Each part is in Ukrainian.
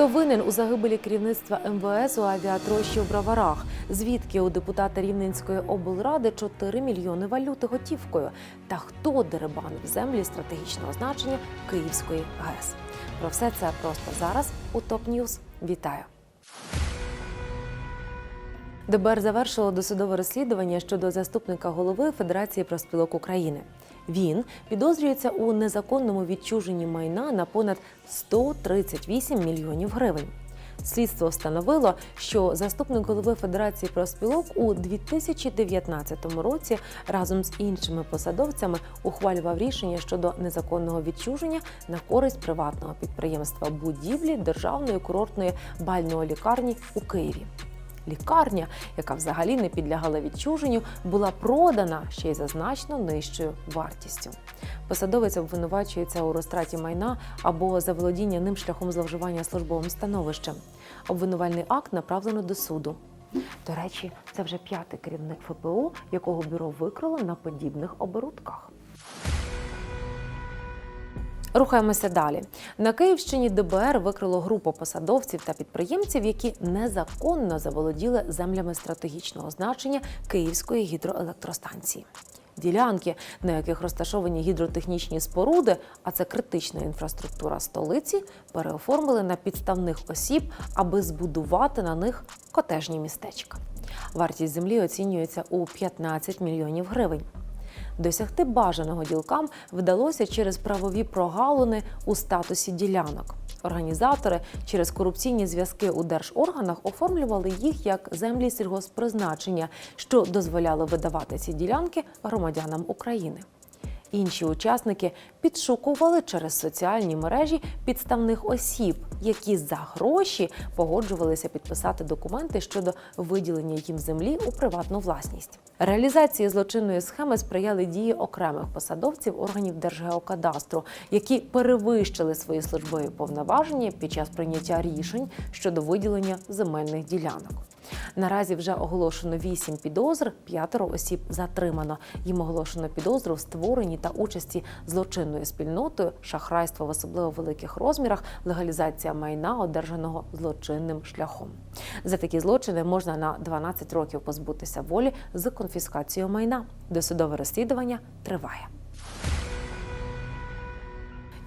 Хто винен у загибелі керівництва МВС у авіатрощі у Броварах? Звідки у депутата Рівненської облради 4 мільйони валюти готівкою? Та хто деребанив землі стратегічного значення Київської ГЕС? Про все це просто зараз у ТОП Ньюз. Вітаю! ДБР завершило досудове розслідування щодо заступника голови Федерації профспілок України. Він підозрюється у незаконному відчуженні майна на понад 138 мільйонів гривень. Слідство встановило, що заступник голови Федерації профспілок у 2019 році разом з іншими посадовцями ухвалював рішення щодо незаконного відчуження на користь приватного підприємства будівлі державної курортної бальної лікарні у Києві. Лікарня, яка взагалі не підлягала відчуженню, була продана ще й за значно нижчою вартістю. Посадовець обвинувачується у розтраті майна або заволодіння ним шляхом зловживання службовим становищем. Обвинувальний акт направлено до суду. До речі, це вже п'ятий керівник ФПУ, якого бюро викрило на подібних оборудках. Рухаємося далі. На Київщині ДБР викрило групу посадовців та підприємців, які незаконно заволоділи землями стратегічного значення Київської гідроелектростанції. Ділянки, на яких розташовані гідротехнічні споруди, а це критична інфраструктура столиці, переоформили на підставних осіб, аби збудувати на них котежні містечка. Вартість землі оцінюється у 15 мільйонів гривень. Досягти бажаного ділкам вдалося через правові прогалини у статусі ділянок. Організатори через корупційні зв'язки у держорганах оформлювали їх як землі сільгоспризначення, що дозволяло видавати ці ділянки громадянам України. Інші учасники підшукували через соціальні мережі підставних осіб, які за гроші погоджувалися підписати документи щодо виділення їм землі у приватну власність. Реалізації злочинної схеми сприяли дії окремих посадовців органів Держгеокадастру, які перевищили свої службові повноваження під час прийняття рішень щодо виділення земельних ділянок. Наразі вже оголошено вісім підозр, п'ятеро осіб затримано. Їм оголошено підозру в створенні та участі злочинною спільнотою, шахрайство в особливо великих розмірах, легалізація майна, одержаного злочинним шляхом. За такі злочини можна на 12 років позбутися волі з конфіскацією майна. Досудове розслідування триває.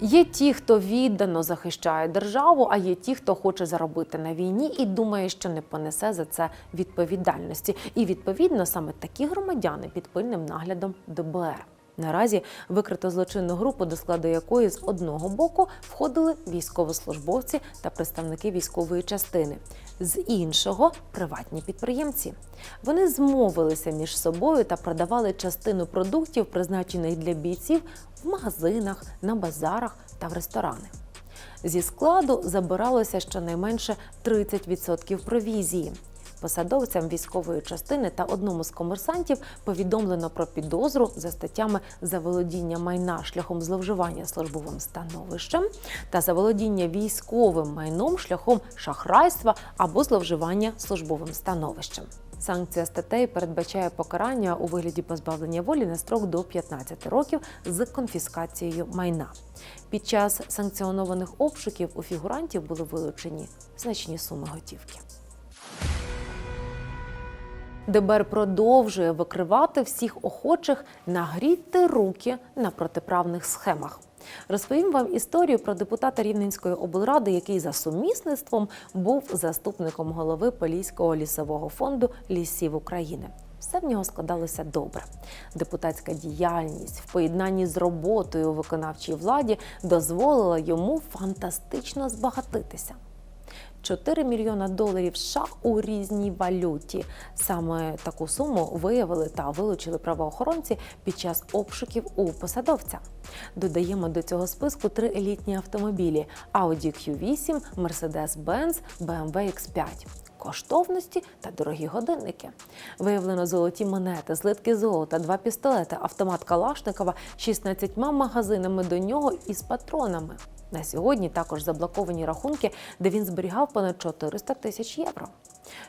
Є ті, хто віддано захищає державу, а є ті, хто хоче заробити на війні і думає, що не понесе за це відповідальності. І відповідно саме такі громадяни під пильним наглядом ДБР. Наразі викрито злочинну групу, до складу якої з одного боку входили військовослужбовці та представники військової частини, з іншого приватні підприємці. Вони змовилися між собою та продавали частину продуктів, призначених для бійців, в магазинах, на базарах та в ресторанах. Зі складу забиралося щонайменше 30% провізії. Посадовцям військової частини та одному з комерсантів повідомлено про підозру за статтями заволодіння майна шляхом зловживання службовим становищем та заволодіння військовим майном шляхом шахрайства або зловживання службовим становищем. Санкція статей передбачає покарання у вигляді позбавлення волі на строк до 15 років з конфіскацією майна. Під час санкціонованих обшуків у фігурантів були вилучені значні суми готівки. ДБР продовжує викривати всіх охочих нагріти руки на протиправних схемах. Розповім вам історію про депутата Рівненської облради, який за сумісництвом був заступником голови Поліського лісового фонду лісів України. Все в нього складалося добре. Депутатська діяльність в поєднанні з роботою у виконавчій владі дозволила йому фантастично збагатитися. 4 мільйона доларів США у різній валюті. Саме таку суму виявили та вилучили правоохоронці під час обшуків у посадовця. Додаємо до цього списку три елітні автомобілі: Audi Q8, Mercedes-Benz, BMW X5 коштовності та дорогі годинники. Виявлено золоті монети, злитки золота, два пістолети, автомат Калашникова, 16 магазинами до нього із патронами. На сьогодні також заблоковані рахунки, де він зберігав понад 400 тисяч євро.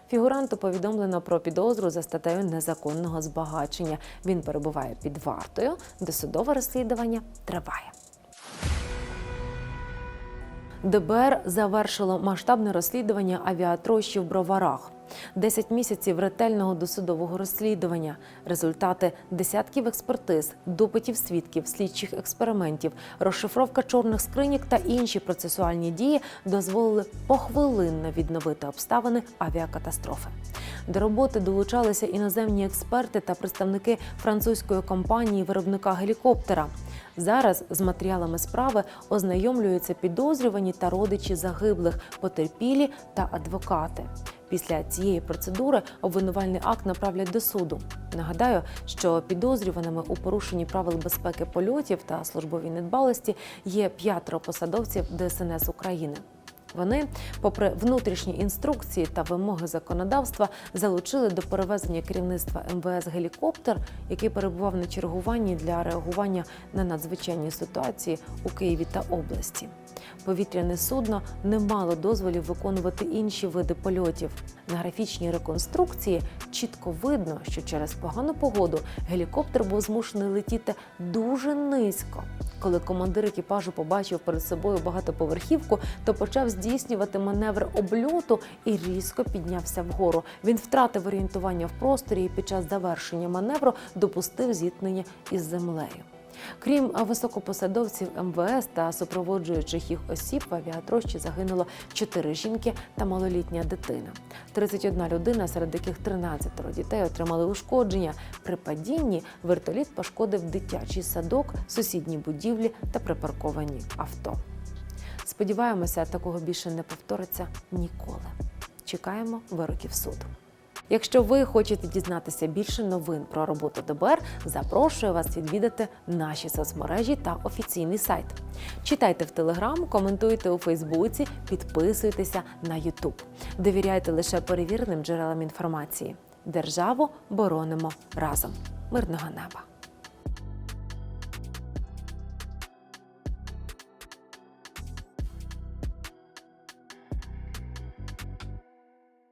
Фігуранту повідомлено про підозру за статтею незаконного збагачення. Він перебуває під вартою. Досудове розслідування триває. ДБР завершило масштабне розслідування авіатрощі в Броварах. 10 місяців ретельного досудового розслідування, результати десятків експертиз, допитів свідків, слідчих експериментів, розшифровка чорних скриньок та інші процесуальні дії дозволили похвилинно відновити обставини авіакатастрофи. До роботи долучалися іноземні експерти та представники французької компанії виробника гелікоптера. Зараз з матеріалами справи ознайомлюються підозрювані та родичі загиблих, потерпілі та адвокати. Після цієї процедури обвинувальний акт направлять до суду. Нагадаю, що підозрюваними у порушенні правил безпеки польотів та службовій недбалості є п'ятеро посадовців ДСНС України. Вони, попри внутрішні інструкції та вимоги законодавства, залучили до перевезення керівництва МВС гелікоптер, який перебував на чергуванні для реагування на надзвичайні ситуації у Києві та області. Повітряне судно не мало дозволів виконувати інші види польотів. На графічній реконструкції чітко видно, що через погану погоду гелікоптер був змушений летіти дуже низько. Коли командир екіпажу побачив перед собою багатоповерхівку, то почав здійснювати маневр обльоту і різко піднявся вгору. Він втратив орієнтування в просторі і під час завершення маневру допустив зіткнення із землею. Крім високопосадовців МВС та супроводжуючих їх осіб, в авіатрощі загинуло 4 жінки та малолітня дитина. 31 людина, серед яких 13 дітей отримали ушкодження. При падінні вертоліт пошкодив дитячий садок, сусідні будівлі та припарковані авто. Сподіваємося, такого більше не повториться ніколи. Чекаємо вироків суду. Якщо ви хочете дізнатися більше новин про роботу ДБР, запрошую вас відвідати наші соцмережі та офіційний сайт. Читайте в Телеграм, коментуйте у Фейсбуці, підписуйтеся на Ютуб. Довіряйте лише перевіреним джерелам інформації. Державу боронимо разом. Мирного неба!